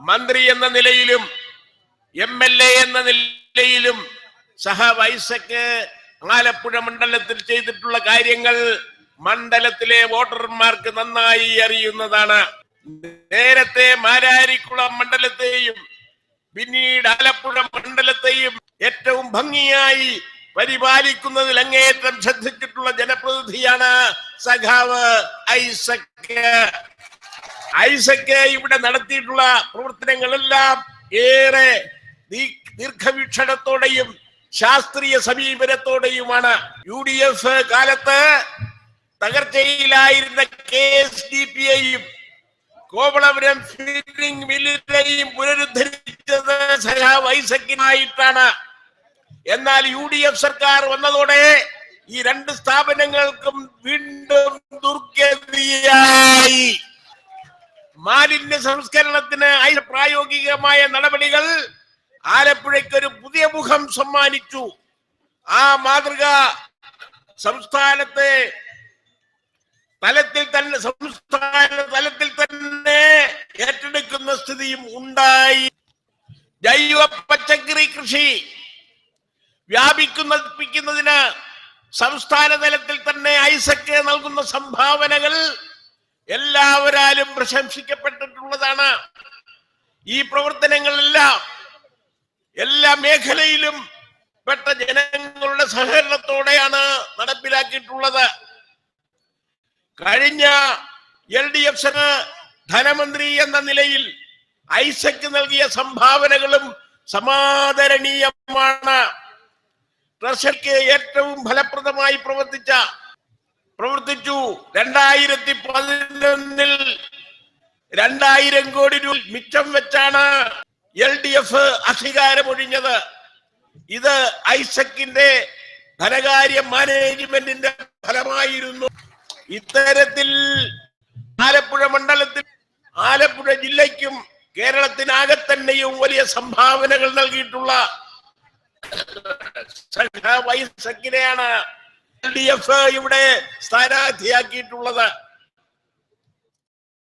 മന്ത്രി എന്ന നിലയിലും എം എൽ എ എന്ന നിലയിലും സഹ വൈസക്ക് ആലപ്പുഴ മണ്ഡലത്തിൽ ചെയ്തിട്ടുള്ള കാര്യങ്ങൾ മണ്ഡലത്തിലെ വോട്ടർമാർക്ക് നന്നായി അറിയുന്നതാണ്. നേരത്തെ മാരാരിക്കുളം മണ്ഡലത്തെയും പിന്നീട് ആലപ്പുഴ മണ്ഡലത്തെയും ഏറ്റവും ഭംഗിയായി പരിപാലിക്കുന്നതിൽ അങ്ങേയറ്റം ശ്രദ്ധിച്ചിട്ടുള്ള ജനപ്രതിനിധിയാണ് സഖാവ് ഐസക്ക്. ഐസക്ക് ഇവിടെ നടത്തിയിട്ടുള്ള പ്രവർത്തനങ്ങളെല്ലാം ഏറെ ദീർഘവീക്ഷണത്തോടെയും ശാസ്ത്രീയ സമീപനത്തോടെയുമാണ്. യു ഡി എഫ് കാലത്ത് തകർച്ചയിലായിരുന്ന കെ എസ് ഡി പി യെയും കോവളപുരം ഫീഡിംഗ് മില്ലിനെയും പുനരുദ്ധരിച്ചത് സഹാബ് ഐസക്കിനായിട്ടാണ്. എന്നാൽ യു ഡി എഫ് സർക്കാർ വന്നതോടെ ഈ രണ്ട് സ്ഥാപനങ്ങൾക്കും വീണ്ടും സംസ്കരണത്തിന് അതിന് പ്രായോഗികമായ നടപടികൾ ആലപ്പുഴയ്ക്ക് ഒരു പുതിയ മുഖം സമ്മാനിച്ചു. ആ മാതൃക സംസ്ഥാനത്തെ തലത്തിൽ തന്നെ സംസ്ഥാന തലത്തിൽ തന്നെ ഏറ്റെടുക്കുന്ന സ്ഥിതിയും ഉണ്ടായി. ജൈവ പച്ചക്കറി കൃഷി വ്യാപിക്കുന്നതിന് സംസ്ഥാന തലത്തിൽ തന്നെ ഐസക്ക് നൽകുന്ന സംഭാവനകൾ എല്ലാവരാലും പ്രശംസിക്കപ്പെട്ടിട്ടുള്ളതാണ് ഈ പ്രവർത്തനങ്ങളെല്ലാം. എല്ലാ മേഖലയിലും പെട്ട ജനങ്ങളുടെ സഹകരണത്തോടെയാണ് നടപ്പിലാക്കിയിട്ടുള്ളത്. കഴിഞ്ഞ എൽ ഡി എഫ്സിന് ധനമന്ത്രി എന്ന നിലയിൽ ഐസക്ക് നൽകിയ സംഭാവനകളും സമാദരണീയമാണ്. ട്രഷറിക്ക് ഏറ്റവും ഫലപ്രദമായി പ്രവർത്തിച്ച പ്രവർത്തിച്ചു. രണ്ടായിരത്തി പതിനൊന്നിൽ രണ്ടായിരം കോടി രൂപ മിച്ചം വെച്ചാണ് എൽ ഡി എഫ് അധികാരമൊഴിഞ്ഞത്. ഇത് ഐസക്കിന്റെ ധനകാര്യ മാനേജ്മെന്റിന്റെ ഫലമായിരുന്നു. ഇത്തരത്തിൽ ആലപ്പുഴ മണ്ഡലത്തിൽ ആലപ്പുഴ ജില്ലയ്ക്കും കേരളത്തിനാകെ തന്നെയും വലിയ സംഭാവനകൾ നൽകിയിട്ടുള്ള സഖാവ് വൈസക്കിനെയാണ് ഡി എഫ് ഇവിടെ സ്ഥാനാർത്ഥിയാക്കിയിട്ടുള്ളത്.